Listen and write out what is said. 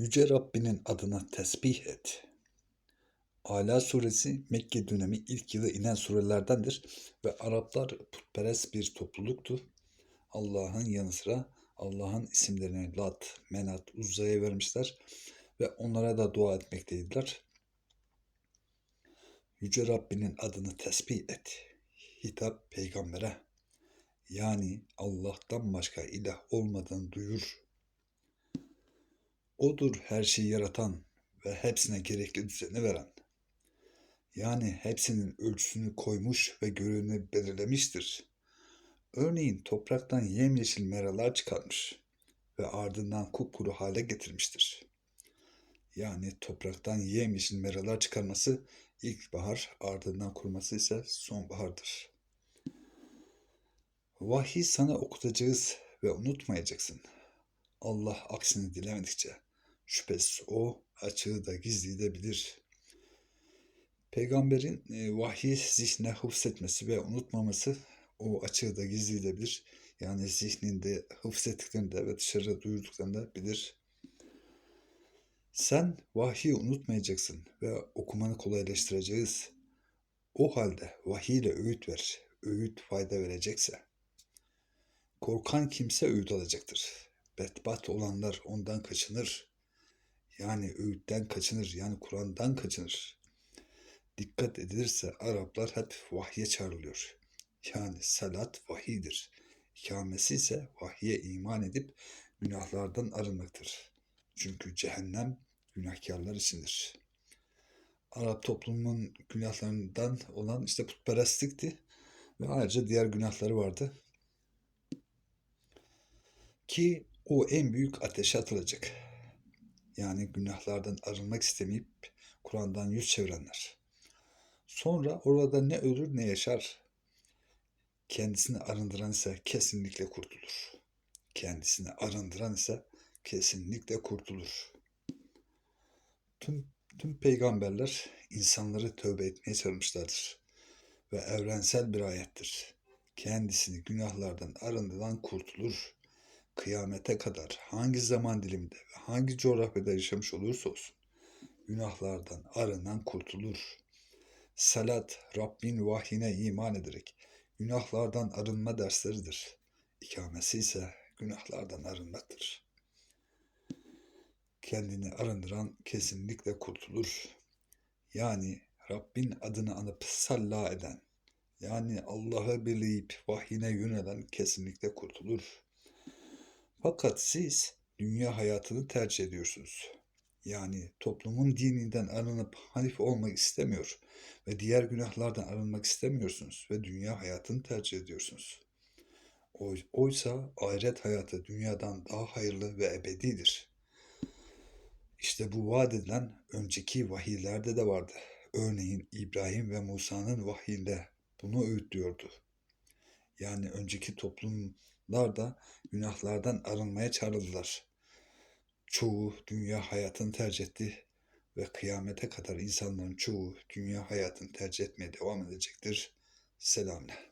Yüce Rabbinin adına tesbih et. Ala suresi Mekke dönemi ilk yılı inen surelerdendir ve Araplar putperest bir topluluktu. Allah'ın yanı sıra Allah'ın isimlerini Lat, Menat, Uzza'ya vermişler ve onlara da dua etmekteydiler. Yüce Rabbinin adını tesbih et. Hitap peygambere. Yani Allah'tan başka ilah olmadığını duyur. O'dur her şeyi yaratan ve hepsine gerekli düzeni veren. Yani hepsinin ölçüsünü koymuş ve görünü belirlemiştir. Örneğin topraktan yemyeşil meralar çıkarmış ve ardından kupkuru hale getirmiştir. Yani topraktan yemyeşil meralar çıkarması ilkbahar, ardından kuruması ise sonbahardır. Vahiy sana okutacağız ve unutmayacaksın. Allah aksini dilemedikçe şüphesiz o açığı da gizliyi de bilir. Peygamberin e, vahyi zihne hıfzetmesi ve unutmaması o açığı da gizliyi de bilir. Yani zihninde hıfzettiklerini de ve dışarı duyurduklarını da bilir. Sen vahyi unutmayacaksın ve okumanı kolaylaştıracağız. O halde vahiy ile öğüt ver. Öğüt fayda verecekse. Korkan kimse öğüt alacaktır. Betbat olanlar ondan kaçınır. Yani öğütten kaçınır. Yani Kur'an'dan kaçınır. Dikkat edilirse Araplar hep vahye çağrılıyor. Yani salat vahidir. İkamesi ise vahye iman edip günahlardan arınmaktır. Çünkü cehennem günahkarlar içindir. Arap toplumunun günahlarından olan işte putperestlikti ve ayrıca diğer günahları vardı. Ki o en büyük ateşe atılacak. Yani günahlardan arınmak istemeyip Kur'an'dan yüz çevirenler. Sonra orada ne ölür ne yaşar. Kendisini arındıran ise kesinlikle kurtulur. Kendisini arındıran ise kesinlikle kurtulur. Tüm, tüm peygamberler insanları tövbe etmeye çağırmışlardır. Ve evrensel bir ayettir. Kendisini günahlardan arındıran kurtulur. Kıyamete kadar hangi zaman diliminde ve hangi coğrafyada yaşamış olursa olsun günahlardan arınan kurtulur. Salat, Rabbin vahyine iman ederek günahlardan arınma dersleridir. İkamesi ise günahlardan arınmaktır kendini arındıran kesinlikle kurtulur. Yani Rabbin adını anıp salla eden, yani Allah'a birleyip vahyine yönelen kesinlikle kurtulur. Fakat siz dünya hayatını tercih ediyorsunuz. Yani toplumun dininden arınıp hanif olmak istemiyor ve diğer günahlardan arınmak istemiyorsunuz ve dünya hayatını tercih ediyorsunuz. Oysa ahiret hayatı dünyadan daha hayırlı ve ebedidir.'' İşte bu vaat edilen önceki vahiylerde de vardı. Örneğin İbrahim ve Musa'nın vahyinde bunu öğütlüyordu. Yani önceki toplumlar da günahlardan arınmaya çağrıldılar. Çoğu dünya hayatını tercih etti ve kıyamete kadar insanların çoğu dünya hayatını tercih etmeye devam edecektir. Selamla.